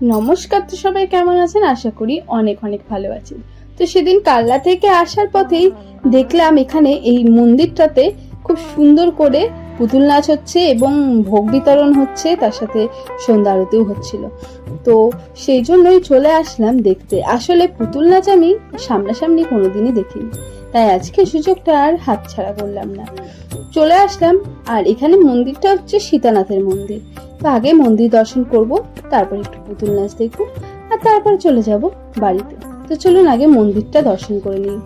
নমস্কার তো সবাই, কেমন আছেন? আশা করি অনেক অনেক ভালো আছেন। তো সেদিন কাল্লা থেকে আসার পথেই দেখলাম এখানে এই মন্দিরটাতে খুব সুন্দর করে পুতুল নাচ হচ্ছে এবং ভোগ বিতরণ হচ্ছে, তার সাথে সন্ধ্যা আরতিও হচ্ছিল। তো সেই জন্যই চলে আসলাম দেখতে। আসলে পুতুল নাচ আমি সামনাসামনি কোনোদিনই দেখিনি। তাই আজকে সুযোগটা আর হাতছাড়া করলাম না। চলে আসলাম, আর এখানে মন্দিরটা হচ্ছে সীতানাথের মন্দির। তো আগে মন্দির দর্শন করব, তারপর একটু পুতুল নাচ দেখব, আর তারপর চলে যাব বাড়িতে। তো চলুন আগে মন্দিরটা দর্শন করে নিই।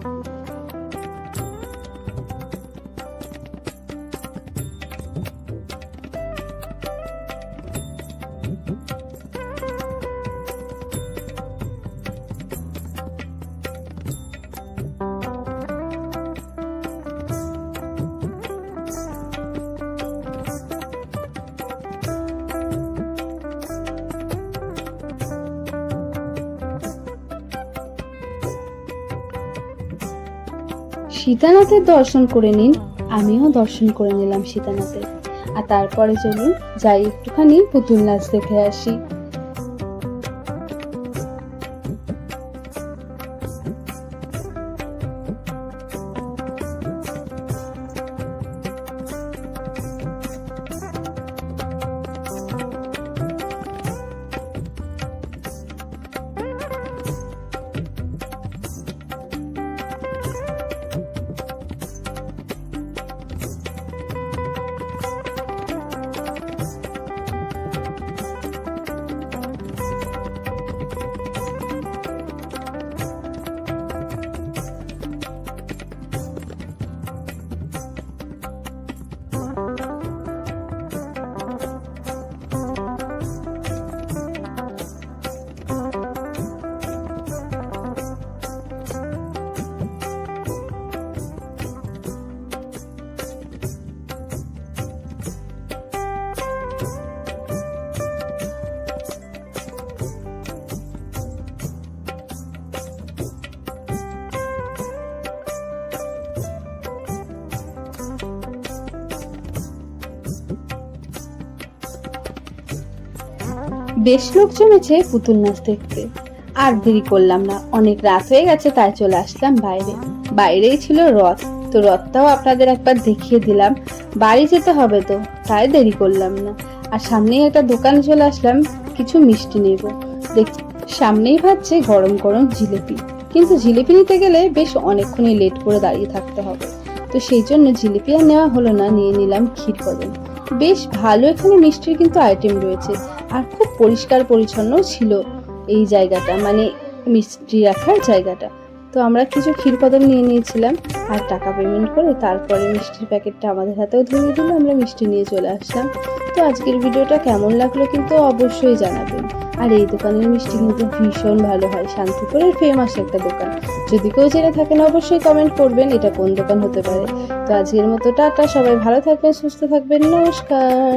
সীতানাথের দর্শন করে নিন। আমিও দর্শন করে নিলাম সীতানাথের। আর তারপরে চলুন যাই একটুখানি পুতুল নাচ দেখে আসি। বেশ লোক জমেছে পুতুল নাচ দেখতে। আর দেরি করলাম না, অনেক রাত হয়ে গেছে, তাই চলে আসলাম বাইরে। বাইরেই ছিল রথ, তো রথটাও আপনাদের একবার দেখিয়ে দিলাম। বাড়ি যেতে হবে তো, তাই দেরি করলাম না। আর সামনেই একটা দোকানে চলে আসলাম, কিছু মিষ্টি নেব। দেখ সামনেই ভাবছে গরম গরম জিলিপি। কিন্তু জিলিপি নিতে গেলে বেশ অনেকক্ষণই লেট করে দাঁড়িয়ে থাকতে হবে। তো সেই জন্য জিলিপি আর নেওয়া হলো না, নিয়ে নিলাম ক্ষীর কদম। বেশ ভালো এখানে মিষ্টির কিন্তু আইটেম রয়েছে। আর খুব পরিষ্কার পরিচ্ছন্ন ছিল এই জায়গাটা মানে মিষ্টি রাখার জায়গাটা। তো আমরা কিছু ক্ষীরকদম নিয়ে নিয়েছিলাম আর টাকা পেমেন্ট করে তারপরে মিষ্টির প্যাকেটটা আমাদের হাতেও ধরিয়ে দিলে, আমরা মিষ্টি নিয়ে চলে আসলাম। তো আজকের ভিডিওটা কেমন লাগল কিন্তু অবশ্যই জানাবেন। আর এই দোকানের মিষ্টি কিন্তু ভীষণ ভালো হয়, শান্তিপুরের ফেমাস একটা দোকান। যদি কেউ জেনে থাকেন অবশ্যই কমেন্ট করবেন, এটা কোন দোকান হতে পারে। তো আজকের মতো টাটা, সবাই ভালো থাকবেন, সুস্থ থাকবেন, নমস্কার।